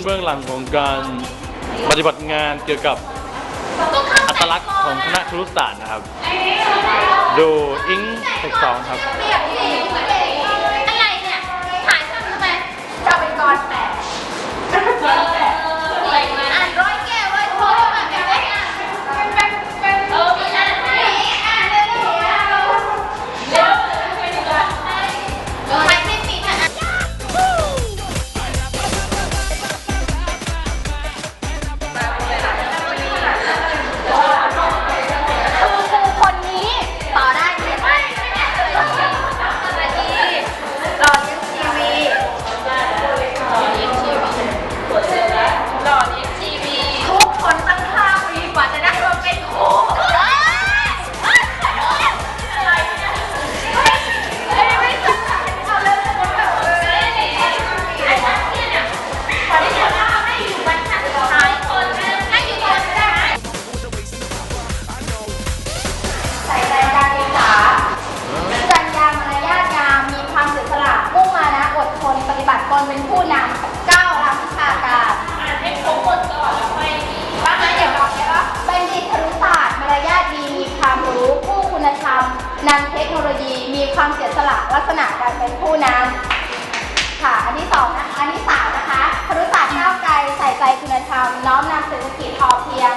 นเป็นเบื้องหลังของการปฏิบัติงานเกี่ยวกับอัตลักษณ์ของคณะครุศาสตร์นะครับ ดูอิงเทคสองครับ นเป็นผู้นำก้าวรับวิชาการ อ่านให้ครบหมดก่อนแล้วค่อยว่าไงเดี๋ยวบอกได้ปะบัณฑิตครุศาสตร์มารยาทดีมีความรู้ผู้คุณธรรมนำเทคโนโลยีมีความเสียสละลักษณะการเป็นผู้นำค่ะ อันที่สองนะอันที่สามนะคะครุศาสตร์ก้าวไกลใส่ใจคุณธรรม น้อมนำเศรษฐกิจพอเพียง